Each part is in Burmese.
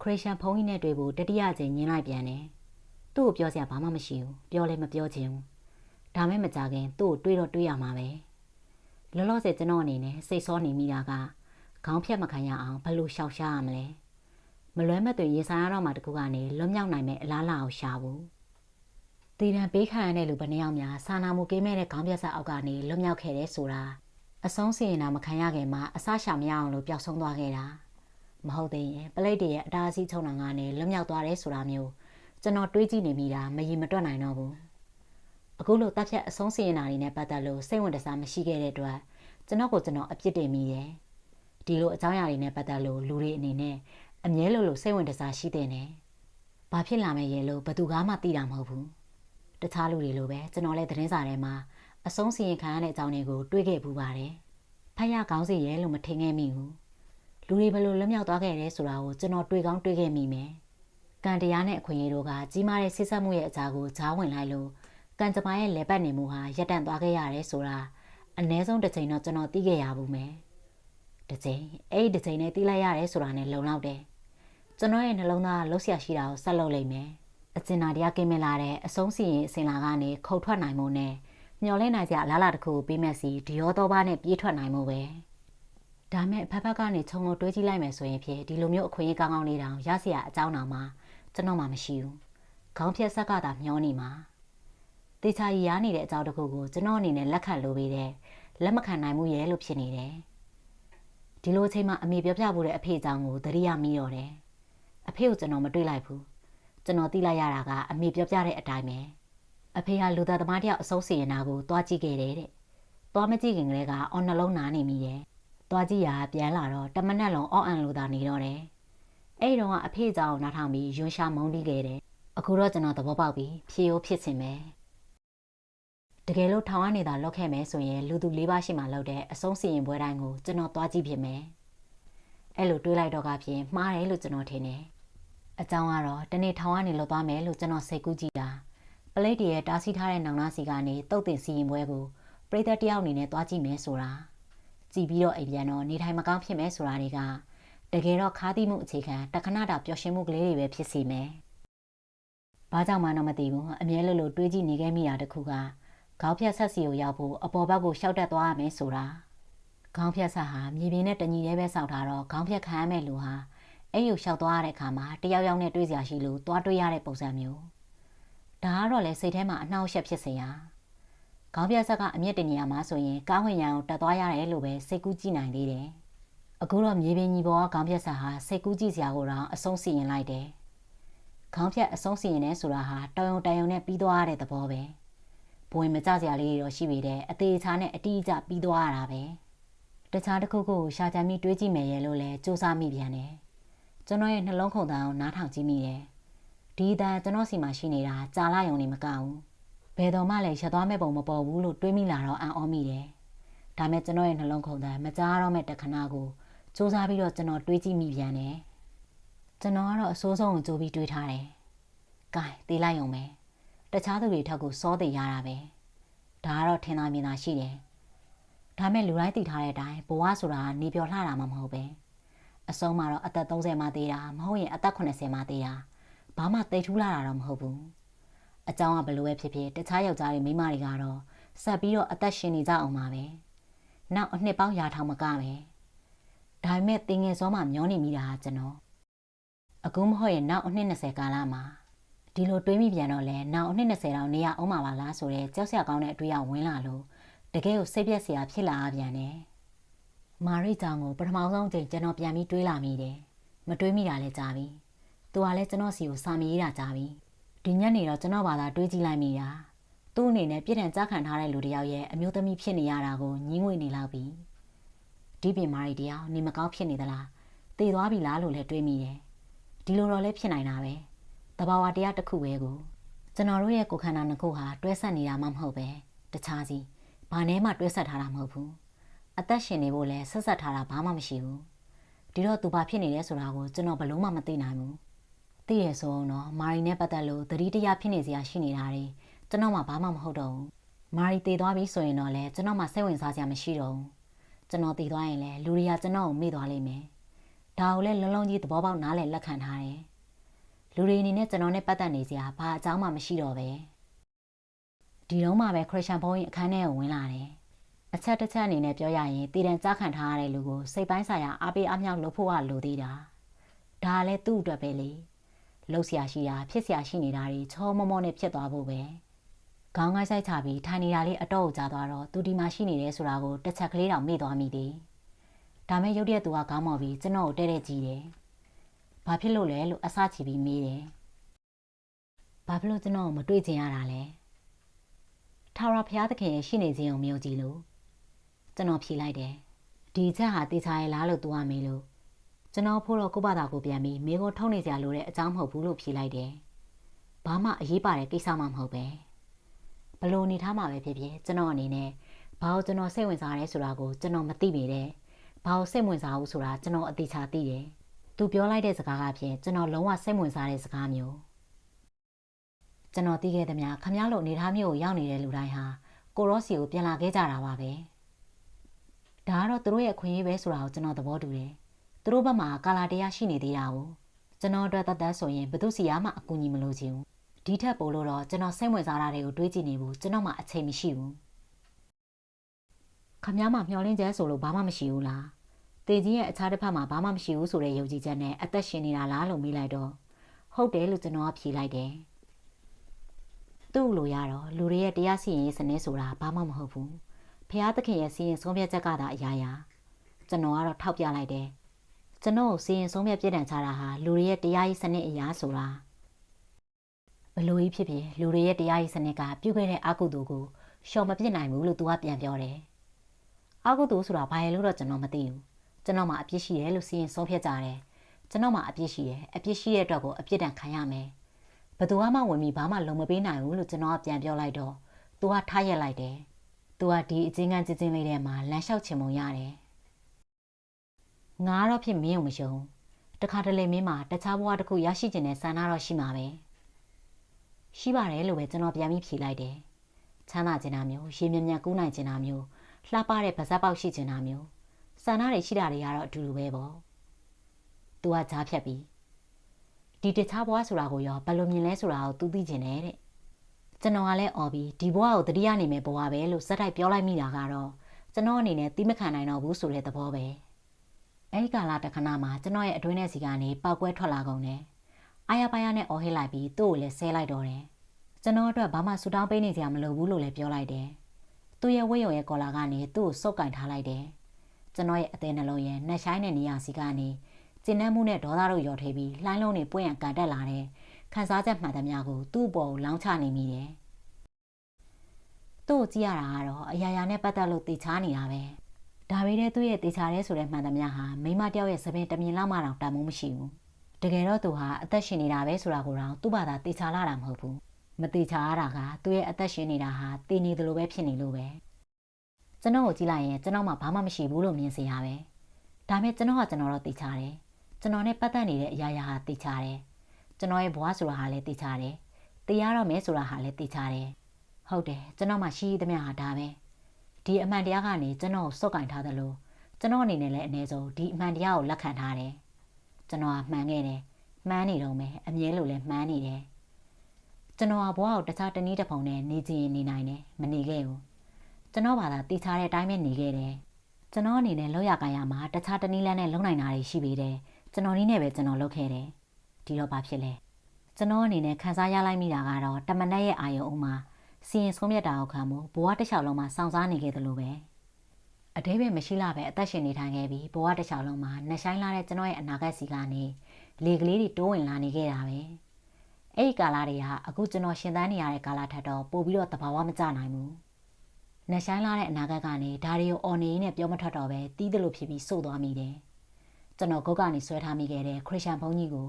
ခရစ်ယာန်ဘုန်းကြီးနဲ့တွေ့ဖို့တတိယကြိမ်ညင်းလိုက်ပြန်တယ်သူ့ကိုပြောစရာဘာမှမရှိဘူးပြောလည်းမပြောချင်ဘူးဒါမဲ့မကြခင်သူ့ကိုတွေးတော့တွေးရမှာပဲလောလောဆယ်ကျွန်တော်အနေနဲ့စိတ်ဆောနေမိတာကခေါင်းဖြတ်မခံရအောင်ဘယ်လိုရှောက်ရှားရမလဲမလွဲမသွေရေဆိုင်ရတော့မှတကူကနေလွတ်မြောက်နိုင်မဲ့အလားအလာကိုရှာဘူးတည်တံပေးခံရတဲ့လူဘယ်နှယောက်များစာနာမှုကင်းမဲ့တဲ့ခေါင်းပြတ်ဆက်အောက်ကနေလွတ်မြောက်ခဲ့တဲ့ဆိုတာအဆုံးစီရင်တာမခံရခင်မှာအဆရှာမရအောင်လို့ပျောက်ဆုံးသွားခဲ့တာ မဟုတ်သေးရင်ပလိတ်တရဲ့အတားအဆီးချုံတာကနေလွတ်မြောက်သွားတယ်ဆိုတာမျိုးကျွန်တော်တွေးကြည့်နေမိတာမရင်မတွက်နိုင်တော့ဘူးအခုလိုတပ်ဖြတ်အဆုံးစီရင်တာတွေနဲ့ပတ်သက်လို့စိတ်ဝင်တစားမရှိခဲ့တဲ့အတွက်ကျွန်တော်ကိုကျွန်တော်အပြစ်တင်မိတယ်ဒီလိုအကြောင်းအရာတွေနဲ့ပတ်သက်လို့လူတွေအနေနဲ့အမြဲလိုလိုစိတ်ဝင်တစားရှိတဲ့နဲ့ဘာဖြစ်လာမယ်ရေလို့ဘသူကမှသိတာမဟုတ်ဘူးတခြားလူတွေလိုပဲကျွန်တော်လည်းသတင်းစာထဲမှာအဆုံးစီရင်ခံရတဲ့အကြောင်းတွေကိုတွေးခဲ့ပူပါတယ်ဖတ်ရကောင်းစီရဲလို့မထင်ခဲ့မိဘူး လူတွေဘယ်လိုလွတ်မြောက်သွားခဲ့ရဲဆိုတာကိုကျွန်တော်တွေးကောင်းတွေးခဲ့မိမယ်ကံတရားနဲ့အခွင့်အရေးတို့ကကြီးမားတဲ့ဆိတ်ဆက်မှုရဲ့အကြားကိုဂျားဝင်လိုက်လို့ကံကြမ္မာရဲ့လဲပတ်နေမှုဟာရပ်တန့်သွားခဲ့ရတယ်ဆိုတာအ ਨੇ ဆုံးတစ်ချိန်တော့ကျွန်တော်သိခဲ့ရဘူးမယ်တစ်ချိန်အဲ့ဒီတစ်ချိန်နဲ့သိလိုက်ရတယ်ဆိုတာနဲ့လုံလောက်တယ်ကျွန်တော်ရဲ့နှလုံးသားလှုပ်ရှားရှိတာကိုဆက်လုပ်လိုက်မယ်အကျဉ်းနာတရားကင်းမလာတဲ့အဆုံးစီရင်အစင်လာကနေခုတ်ထွက်နိုင်မှုနဲ့မျော်လင့်နိုင်ကြအလားလာတစ်ခုကိုပေးမဲ့စီဒီရောတော့ဘာနဲ့ပြေးထွက်နိုင်မှုပဲ ဒါမဲ့ဖက်ဖက်ကနေခြုံလို့တွေးကြည့်လိုက်မယ်ဆိုရင်ဖြင့်ဒီလိုမျိုးအခွင့်အရေးကောင်းကောင်းလေးတောင်ရစရာအကြောင်းတောင်မှကျွန်တော်မှမရှိဘူးခေါင်းဖြတ်ဆက်ကသာမျောနေမှာတေချာရီရားနေတဲ့အကြောင်းတစ်ခုကိုကျွန်တော်အနေနဲ့လက်ခံလိုပေတဲ့လက်မခံနိုင်မှုရဲ့လို့ဖြစ်နေတယ်ဒီလိုအချိန်မှာအမေပြောပြဖို့တဲ့အဖေအကြောင်းကိုသတိရမိတော့တယ်အဖေကိုကျွန်တော်မတွေးလိုက်ဘူးကျွန်တော်သိလိုက်ရတာကအမေပြောပြတဲ့အတိုင်းပဲအဖေကလူသားသမားတယောက်အစိုးစီရင်တာကိုတွားကြည့်ခဲ့တယ်တဲ့တွားမကြည့်ခင်ကလေးကအော်နှလုံးနားနေမိတယ် တွားကြည့်ရပြန်လာတော့တမနက်လုံးအော့အန်လိုသာနေတော့တယ်အဲ့တုန်းကအဖေကြောင့်နားထောင်ပြီးယွန်းရှာမုန်းပြီးခဲ့တယ်အခုတော့ကျွန်တော်သဘောပေါက်ပြီဖြေရိုးဖြစ်စင်ပဲတကယ်လို့ထောင်ကနေသာလောက်ခဲ့မယ်ဆိုရင်လူသူလေးပါးရှိမှလောက်တဲ့အဆုံးစီရင်ပွဲတိုင်းကိုကျွန်တော်သွားကြည့်ဖြစ်မယ်အဲ့လိုတွေးလိုက်တော့ကဖြင့်မှားတယ်လို့ကျွန်တော်ထင်တယ်အကြောင်းကတော့တနေ့ထောင်ကနေလွတ်သွားမယ်လို့ကျွန်တော်စိတ်ကူးကြည့်တာပလိတ်တရဲ့တားဆီးထားတဲ့နောင်နာစီကနေတုတ်တင်စီရင်ပွဲကိုပရိသတ်တယောက်အနေနဲ့သွားကြည့်မယ်ဆိုတာ ကြည့်ပြီးတော့အိမ်ပြန်တော့နေထိုင်မကောင်းဖြစ်မယ်ဆိုတာတွေကတကယ်တော့ခါးသီးမှုအခြေခံတခဏတာပျော်ရွှင်မှုကလေးတွေပဲဖြစ်စီမယ်။ဘာကြောင့်မှတော့မသိဘူးအမြဲလိုလိုတွေးကြည့်နေခဲ့မိတာတခုကခေါင်းဖြတ်ဆက်စီကိုရောက်ဖို့အပေါ်ဘက်ကိုရှောက်တက်သွားရမယ်ဆိုတာခေါင်းဖြတ်ဆက်ဟာမြေပြင်နဲ့တညီရဲပဲစောက်ထားတော့ခေါင်းဖြတ်ခံရမယ့်လူဟာအဲ့ယူလျှောက်သွားရတဲ့အခါမှာတယောက်ယောက်နဲ့တွေ့စရာရှိလို့သွားတွေ့ရတဲ့ပုံစံမျိုးဒါကတော့လေစိတ်ထဲမှာအနှောက်အယှက်ဖြစ်စေရ ခေါင်းပြက်ဆက်ကအမြင့်တင်နေရမှာဆိုရင်ကားဝင်ရအောင်တက်သွားရတယ်လို့ပဲစိတ်ကူးကြည့်နိုင်သေးတယ်အခုတော့မြေပြင်ကြီးပေါ်ကခေါင်းပြက်ဆက်ဟာစိတ်ကူးကြည့်စရာကိုတော့အဆုံးစီရင်လိုက်တယ်ခေါင်းဖြတ်အဆုံးစီရင်နေဆိုတာဟာတောင်ယုံတန်ယုံနဲ့ပြီးသွားရတဲ့သဘောပဲဘဝင်မကြစရာလေးတွေတော့ရှိပေတဲ့အသေးချာနဲ့အတိအကျပြီးသွားရတာပဲတခြားတစ်ခုခုကိုရှာကြံမိတွေးကြည့်မယ်ရဲ့လို့လဲစူးစမ်းမိပြန်တယ်ကျွန်တော်ရဲ့နှလုံးခုန်တန်းကိုနားထောင်ကြည့်မိတယ်ဒီအတန်ကျွန်တော်စီမှာရှိနေတာကြာလာရုံနေမကဘူး ဘယ်တော့မှလည်းရသွားမဲ့ပုံမပေါ်ဘူးလို့တွေးမိလာတော့အံ့ဩမိတယ်ဒါမဲ့ကျွန်တော်ရဲ့နှလုံးခုန်တန်းမကြားတော့မဲ့တခဏကိုစူးစမ်းပြီးတော့ကျွန်တော်တွေးကြည့်မိပြန်တယ်ကျွန်တော်ကတော့အစိုးဆုံးကိုကြိုးပြီးတွေးထားတယ်။ကဲတေးလိုက်အောင်ပဲ။တခြားသူတွေထက်ကိုစောသိရတာပဲ။ဒါကတော့ထင်သာမြင်သာရှိတယ်။ဒါမဲ့လူတိုင်းသိထားတဲ့အတိုင်းဘဝဆိုတာနေပြောလှတာမှမဟုတ်ပဲ။အဆုံးမှာတော့အသက်30မှသေးတာမဟုတ်ရင်အသက်80မှသေးတာဘာမှတိတ်ထူးလာတာတော့မဟုတ်ဘူး။ အကြောင်းကဘလို့ပဲဖြစ်ဖြစ်တခြားယောက်ျားတွေမိန်းမတွေကတော့ဆက်ပြီးတော့အသက်ရှင်နေကြအောင်ပါပဲ။နောက်အနှစ်ပေါင်းရာထောင်မကပဲ။ဒါပေမဲ့တင်ငယ်စောမှမျောနေမိတာဟာကျွန်တော်အခုမဟုတ်ရင်နောက်အနှစ်20ကာလမှာဒီလိုတွေးမိပြန်တော့လဲနောက်အနှစ်20တောင်နေရအောင်ပါလားဆိုတော့ကြောက်စရာကောင်းတဲ့အတွေ့အကြုံဝင်လာလို့တကယ်ကိုစိတ်ပြက်စရာဖြစ်လာပြန်တယ်။မာရိကြောင့်ကိုပထမဆုံးချိန်ကျွန်တော်ပြန်ပြီးတွေးလာမိတယ်။မတွေးမိတာလဲကြာပြီ။သူကလည်းကျွန်တော်စီကိုစာမရေးတာကြာပြီ။ ဒီညနေတော့ကျွန်တော်ဘာသာတွေးကြည့်လိုက်မိတာ။သူ့အနေနဲ့ပြည့်ထန်ကြားခံထားတဲ့လူတစ်ယောက်ရဲ့အမျိုးသမီးဖြစ်နေရတာကိုညှင်းငွေနေလောက်ပြီ။ဒီပြင်မာရီတယောက်နေမကောင်းဖြစ်နေသလား။တည်သွားပြီလားလို့လည်းတွေးမိတယ်။ဒီလိုတော့လည်းဖြစ်နိုင်တာပဲ။တဘာဝတရားတစ်ခုပဲကိုကျွန်တော်တို့ရဲ့ကိုယ်ခန္ဓာနှစ်ခုဟာတွဲဆက်နေတာမှမဟုတ်ပဲတခြားစီဘာနဲ့မှတွဲဆက်ထားတာမဟုတ်ဘူးအသက်ရှင်နေဖို့လဲဆက်ဆက်ထားတာဘာမှမရှိဘူးဒီတော့သူဘာဖြစ်နေလဲဆိုတာကိုကျွန်တော်ဘလို့မှမသိနိုင်ဘူး သိရဆိုအောင်တော့မာရီနဲ့ပတ်သက်လို့သတိတရားဖြစ်နေစရာရှိနေတာတွေကျွန်တော်မှဘာမှမဟုတ်တော့ဘူးမာရီတည်သွားပြီဆိုရင်တော့လဲကျွန်တော်မှစိတ်ဝင်စားစရာမရှိတော့ဘူးကျွန်တော်တည်သွားရင်လဲလူတွေကကျွန်တော်ကိုမေ့သွားလိမ့်မယ်ဒါကိုလည်းလုံးလုံးကြီးသဘောပေါက်နားလည်လက်ခံထားတယ်လူတွေအနေနဲ့ကျွန်တော်နဲ့ပတ်သက်နေစရာဘာအကြောင်းမှမရှိတော့ပဲဒီတော့မှပဲခရစ်ယာန်ဘုန်းကြီးအခန်းထဲကိုဝင်လာတယ်အချက်တစ်ချက်အနေနဲ့ပြောရရင်တည်တံကြားခံထားရတဲ့လူကိုစိတ်ပိုင်းဆိုင်ရာအားပေးအမြောက်လုပ်ဖို့ကလိုသေးတာဒါလည်းသူ့အတွက်ပဲလေ လှုပ်ရှားရှိတာဖြစ်ရှားရှိနေတာတွေချောမောမောနဲ့ဖြစ်သွားဖို့ပဲခေါင်းငိုက်ဆိုင်ချပြီးထိုင်နေတာလေးအတော့ကိုကြားသွားတော့သူဒီမှာရှိနေတယ်ဆိုတာကိုတစ်ချက်ကလေးတောင်မေ့သွားမိသေးဒါမဲ့ရုတ်တရက်သူကခေါင်းမော်ပြီးကျွန်တော်ကိုတဲ့တဲ့ကြည့်တယ်ဘာဖြစ်လို့လဲလို့အဆချီပြီးမေးတယ်ဘာဖြစ်လို့ကျွန်တော်မတွေ့ချင်ရတာလဲထာဝရဘုရားသခင်ရဲ့ရှိနေခြင်းကိုမြင်ကြည့်လို့ကျွန်တော်ဖြေလိုက်တယ်ဒီချက်ဟာတေချာရဲ့လားလို့သူကမေးလို့ ကျွန်တော်ဖို့တော့ကိုယ့်ဘာသာကိုပြန်ပြီးမိကိုထုံးနေကြလို့တဲ့အကြောင်းမဟုတ်ဘူးလို့ဖြေလိုက်တယ်ဘာမှအရေးပါတဲ့ကိစ္စမှမဟုတ်ပဲဘလို့နေထားမှာပဲဖြစ်ဖြစ်ကျွန်တော်အနေနဲ့ဘာလို့ကျွန်တော်စိတ်ဝင်စားရဲဆိုတာကိုကျွန်တော်မသိပေတဲ့ဘာလို့စိတ်ဝင်စားဘူးဆိုတာကျွန်တော်အတိအကျသိတယ်သူပြောလိုက်တဲ့စကားကဖြင့်ကျွန်တော်လုံးဝစိတ်ဝင်စားတဲ့စကားမျိုးကျွန်တော်သိခဲ့သမျှခမည်းလို့အနေထားမျိုးကိုရောက်နေတဲ့လူတိုင်းဟာကိုရော့စီကိုပြန်လာခဲ့ကြတာပါပဲဒါကတော့သူတို့ရဲ့ခွင့်ရေးပဲဆိုတာကိုကျွန်တော်သဘောတူတယ် သူတို့ဘက်မှာကာလာတရားရှိနေသေးတာကိုကျွန်တော်အတွက်တသက်ဆိုရင်ဘသူစီရမှအကူအညီမလိုချင်ဘူးဒီထက်ပိုလို့တော့ကျွန်တော်စိတ်ဝင်စားတာတွေကိုတွေးကြည့်နေဘူးကျွန်တော်မှအချိန်မရှိဘူးခမည်းမမျောလင်းချက်ဆိုလို့ဘာမှမရှိဘူးလားတေကြီးရဲ့အခြားတစ်ဖက်မှာဘာမှမရှိဘူးဆိုတဲ့ယုံကြည်ချက်နဲ့အသက်ရှင်နေတာလားလို့မေးလိုက်တော့ဟုတ်တယ်လို့ကျွန်တော်ကဖြေလိုက်တယ်သူ့လိုရတော့လူတွေရဲ့တရားစီရင်ရေးစနစ်ဆိုတာဘာမှမဟုတ်ဘူးဖះသခင်ရဲ့စီရင်ဆုံးဖြတ်ချက်ကသာအရာရာကျွန်တော်ကတော့ထောက်ပြလိုက်တယ် ကျွန်တော်ကိုစီရင်ဆုံးဖြတ်ပြစ်ဒဏ်ချတာဟာလူတွေရဲ့တရားရေးစနစ်အရာဆိုတာဘလို့ကြီးဖြစ်ဖြစ်လူတွေရဲ့တရားရေးစနစ်ကပြုခဲ့တဲ့အကုသိုလ်ကိုရှောင်မပြစ်နိုင်ဘူးလို့သူကပြန်ပြောတယ်အကုသိုလ်ဆိုတာဘာလဲလို့တော့ကျွန်တော်မသိဘူးကျွန်တော်မှအပြစ်ရှိတယ်လို့စီရင်ဆုံးဖြတ်ကြတယ်ကျွန်တော်မှအပြစ်ရှိတယ်အပြစ်ရှိတဲ့အတွက်ကိုအပြစ်ဒဏ်ခံရမယ်ဘသူမှဝင်ပြီးဘာမှလုံမပေးနိုင်ဘူးလို့ကျွန်တော်ကပြန်ပြောလိုက်တော့သူကထားရက်လိုက်တယ်သူကဒီအချင်းကန်းချင်းချင်းလေးထဲမှာလမ်းလျှောက်ချင်ပုံရတယ် ငါတော့ဖြစ်မင်းကိုမယုံတခါတလေမင်းမှာတခြားဘဝတစ်ခုရရှိကျင်တဲ့ဆန္ဒတော့ရှိမှာပဲရှိပါတယ်လို့ပဲကျွန်တော်ပြန်ပြီးဖြေလိုက်တယ်ချမ်းသာကျင်တာမျိုးရေမြမြကူးနိုင်ကျင်တာမျိုးလှပတဲ့ပါဇက်ပေါက်ရှိကျင်တာမျိုးဆန္ဒတွေရှိတာတွေကတော့အတူတူပဲပေါ့သူကကြားဖြတ်ပြီးဒီတခြားဘဝဆိုတာကိုရောဘယ်လိုမြင်လဲဆိုတာကိုသူသိကျင်တယ်တဲ့ကျွန်တော်ကလည်းអော်ပြီးဒီဘဝကိုတတိယနေမယ်ဘဝပဲလို့စက်တိုက်ပြောလိုက်မိတာကတော့ကျွန်တော်အနေနဲ့တိမခံနိုင်တော့ဘူးဆိုတဲ့သဘောပဲ အဲဒီကာလတခဏမှာကျွန်တော်ရဲ့အတွင်းထဲစီကနေပောက်ကွဲထွက်လာကုန်တယ်အာရပါရနဲ့អော်ဟစ်လိုက်ပြီးသူ့ကိုလည်းဆဲလိုက်တော့တယ်ကျွန်တော်အတွက်ဘာမှဆူတောင်းပေးနေကြမလို့ဘူးလို့လည်းပြောလိုက်တယ်သူ့ရဲ့ဝိယုံရဲ့ကော်လာကနေသူ့ကိုစုပ်ကင်ထားလိုက်တယ်ကျွန်တော်ရဲ့အသေးနှလုံးရဲ့နှက်ဆိုင်တဲ့နေရာစီကနေကျဉ်နှံ့မှုနဲ့ဒေါသတို့ရော်ထေးပြီးလှိုင်းလုံးတွေပွင့်ရန်ကန်တက်လာတဲ့ခန်းစားချက်မှန်သမျှကိုသူ့ပေါ်လောင်းချနေမိတယ်။သူ့ကိုကြည့်ရတာကတော့အရာရာနဲ့ပတ်သက်လို့တေချာနေတာပဲ။ ဒါပေမဲ့သူ့ရဲ့တေချာတဲ့ဆိုတဲ့မှန်သမျှဟာမိမတယောက်ရဲ့သပင်တမြင်လောက်မှတော့တန်မိုးမရှိဘူး။တကယ်တော့သူဟာအသက်ရှင်နေတာပဲဆိုတာကိုတော့သူ့ဘာသာတေချာလာတာမဟုတ်ဘူး။မတေချာရတာကသူ့ရဲ့အသက်ရှင်နေတာဟာတည်နေသလိုပဲဖြစ်နေလို့ပဲ။ကျွန်တော်ကိုကြည့်လိုက်ရင်ကျွန်တော်မှဘာမှမရှိဘူးလို့မြင်စေရပဲ။ဒါပေမဲ့ကျွန်တော်ကကျွန်တော်တော့တေချာတယ်။ကျွန်တော်နဲ့ပတ်သက်နေတဲ့အရာရာဟာတေချာတယ်။ကျွန်တော်ရဲ့ဘဝဆိုတာဟာလည်းသိချတယ်။တရားရမယ်ဆိုတာဟာလည်းသိချတယ်။ဟုတ်တယ်ကျွန်တော်မှရှိသမျှဟာဒါပဲ။ ဒီအမှန်တရားကနေကျွန်တော်ကိုစုပ်ကင်ထားသလိုကျွန်တော်အနေနဲ့လည်းအနည်းဆုံးဒီအမှန်တရားကိုလက်ခံထားတယ်။ကျွန်တော်ကမှန်ခဲ့တယ်။မှန်းနေတော့မယ်အမြဲလိုလည်းမှန်းနေတယ်။ကျွန်တော်ကဘဝကိုတခြားတနည်းတစ်ပုံနဲ့နေချင်နေနိုင်တယ်မနေခဲ့ဘူး။ကျွန်တော်ဘာသာသိချတဲ့အတိုင်းပဲနေခဲ့တယ်။ကျွန်တော်အနေနဲ့လောက်ရကိုင်ရမှာတခြားတနည်းလမ်းနဲ့လုံနိုင်တာတွေရှိပေတယ်။ကျွန်တော်နည်းနဲ့ပဲကျွန်တော်လုပ်ခဲ့တယ်။ဒီတော့ဘာဖြစ်လဲကျွန်တော်အနေနဲ့ခန်းစားရလိုက်မိတာကတော့တမနက်ရဲ့အာယုံအုံမှာ စီရင်ဆုံးမြတ်တာကိုခံမှုဘဝတစ်လျှောက်လုံးမှာစောင့်စားနေခဲ့သလိုပဲအတိပ္ပယ်မရှိလာပဲအသက်ရှင်နေထိုင်ခဲ့ပြီးဘဝတစ်လျှောက်လုံးမှာနှဆိုင်လာတဲ့ကျွန်တော်ရဲ့အနာဂတ်စီကနေလေကလေးတွေတိုးဝင်လာနေခဲ့တာပဲအဲ့ဒီကာလတွေကအခုကျွန်တော်ရှင်သန်နေရတဲ့ကာလထက်တော့ပိုပြီးတော့တဘာဝမကျနိုင်ဘူးနှဆိုင်လာတဲ့အနာဂတ်ကနေဒါတွေကိုအော်နေနဲ့ပြောမထွက်တော့ပဲတီးတယ်လို့ဖြစ်ပြီးစို့သွားမိတယ်ကျွန်တော်ဂုတ်ကနေဆွဲထားမိခဲ့တဲ့ခရစ်ယာန်ဘုန်းကြီးကို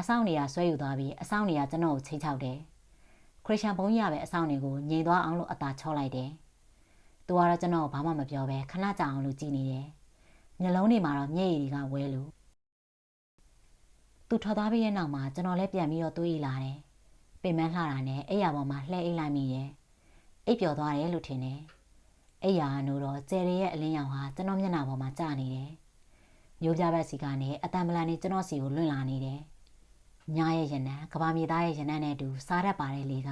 အဆောင်နေရဆွဲယူသွားပြီးအဆောင်နေရကျွန်တော်ကိုချိန်ချောက်တယ် ခရစ်ယာန်ဘုန်းကြီးကပဲအဆောင်တွေကိုငြိမ်သွားအောင်လို့အသာချောလိုက်တယ်သူကတော့ကျွန်တော်ကိုဘာမှမပြောပဲခဏကြာအောင်လို့ကြည်နေတယ်မျက်လုံးတွေမှာတော့မျက်ရည်တွေကဝဲလို့သူထွက်သွားပြီးရဲ့နောက်မှာကျွန်တော်လည်းပြန်ပြီးတော့တွေးလာတယ်ပင်မလှတာနဲ့အိယာပေါ်မှာလှဲအိတ်လိုက်မိရဲ့အိပ်ပျော်သွားတယ်လို့ထင်တယ်အိယာနိုးတော့ကျယ်ရရဲ့အလင်းရောင်ဟာကျွန်တော်မျက်နှာပေါ်မှာကျနေတယ်မျိုးပြဘက်စီကနေအတံပလန်နေကျွန်တော်စီကိုလွင့်လာနေတယ်။ ညာရဲ့ရနံကဘာမြေသားရဲ့ရနံနဲ့အတူစားတတ်ပါတယ်လေက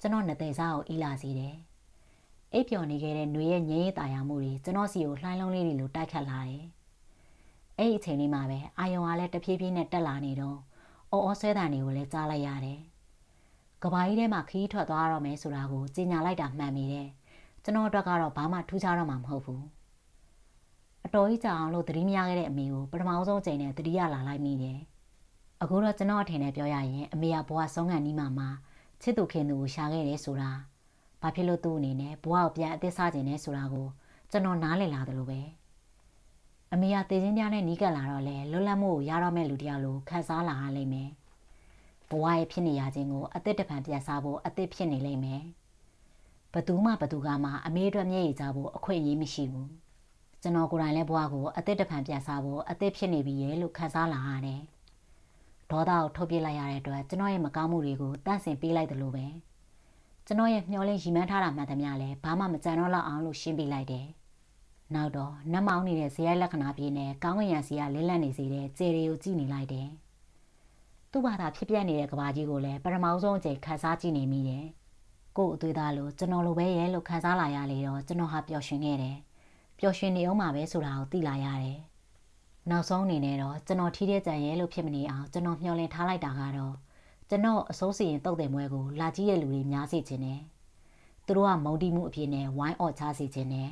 ကျွန်တော်နှစ်သိစားကိုအီလာစီတယ်။အိပ်ပျော်နေခဲ့တဲ့ຫນွေရဲ့ငြိမ်းရေးတာယာမှုတွေကျွန်တော်စီကိုလှိုင်းလုံးလေးတွေလိုတိုက်ခတ်လာတယ်။အဲ့ဒီအချိန်လေးမှာပဲအာယုံကလည်းတဖြည်းဖြည်းနဲ့တက်လာနေတော့အော်အော်ဆွဲတန်တွေကိုလည်းကြားလိုက်ရတယ်။ကဘာကြီးထဲမှာခီးထွက်သွားရတော့မယ်ဆိုတာကိုကြီးညာလိုက်တာမှန်မိတယ်။ကျွန်တော်အတွက်ကတော့ဘာမှထူးခြားတော့မှာမဟုတ်ဘူး။အတော်ကြီးကြာအောင်လို့သတိမရခဲ့တဲ့အမေကိုပထမဆုံးချိန်နဲ့သတိရလာလိုက်မိတယ်။ အခုတော့ကျွန်တော်အထင်နဲ့ပြောရရင်အမေကဘဝဆုံးခံနီးမှာမှာချစ်သူခင်သူကိုရှာခဲ့တယ်ဆိုတာဘာဖြစ်လို့သူ့အနေနဲ့ဘဝကိုပြန်အသက်စားခြင်းနဲ့ဆိုတာကိုကျွန်တော်နားလည်လာတယ်လို့ပဲ။အမေကတေချင်းပြားနဲ့နီးကပ်လာတော့လဲလွတ်လပ်မှုကိုရတော့မဲ့လူတယောက်လိုခံစားလာရလိမ့်မယ်။ဘဝရဲ့ဖြစ်နေရခြင်းကိုအသက်တပံပြန်စားဖို့အသက်ဖြစ်နေလိမ့်မယ်။ဘသူမှဘသူကမှအမေအတွက်မျက်ရည်ကြဖို့အခွင့်အရေးမရှိဘူး။ကျွန်တော်ကိုယ်တိုင်လည်းဘဝကိုအသက်တပံပြန်စားဖို့အသက်ဖြစ်နေပြီရဲ့လို့ခံစားလာရတယ်။ ဒေါသကိုထုတ်ပြလိုက်ရတဲ့အတွက်ကျွန်တော်ရဲ့မကောင်းမှုတွေကိုတန့်စင်ပေးလိုက်တယ်လို့ပဲကျွန်တော်ရဲ့မျောလင်းရီမန်းထားတာမှန်သမျှလည်းဘာမှမကြံတော့လောက်အောင်လို့ရှင်းပြလိုက်တယ်။နောက်တော့နတ်မောင်းနေတဲ့ဇေယျလက္ခဏာပြည့်နဲ့ကောင်းကင်ရံစီကလင်းလက်နေစေတဲ့ကျေတွေကိုကြည့်နေလိုက်တယ်။သူ့ဘာသာဖြစ်ပြနေတဲ့ကဘာကြီးကိုလည်းပထမဆုံးအချိန်ခန်းစားကြည့်နေမိတယ်။ကို့အသွေးသားလို့ကျွန်တော်လိုပဲရဲ့လို့ခန်းစားလာရလေတော့ကျွန်တော်ဟာပျော်ရွှင်ခဲ့တယ်။ပျော်ရွှင်နေအောင်ပါပဲဆိုတာကိုသိလာရတယ်။ နောက်ဆုံးအနေနဲ့တော့ကျွန်တော်ထီးတဲ့ကြံရဲလို့ဖြစ်မနေအောင်ကျွန်တော်မျှော်လင့်ထားလိုက်တာကတော့ကျွန်တော်အစိုးစီရင်တုတ်တယ်မွဲကိုလာကြည့်ရဲ့လူတွေများစေခြင်းနဲ့သူတို့ကမုံတီမှုအဖြစ်နဲ့ဝိုင်းအော်ချစေခြင်းနဲ့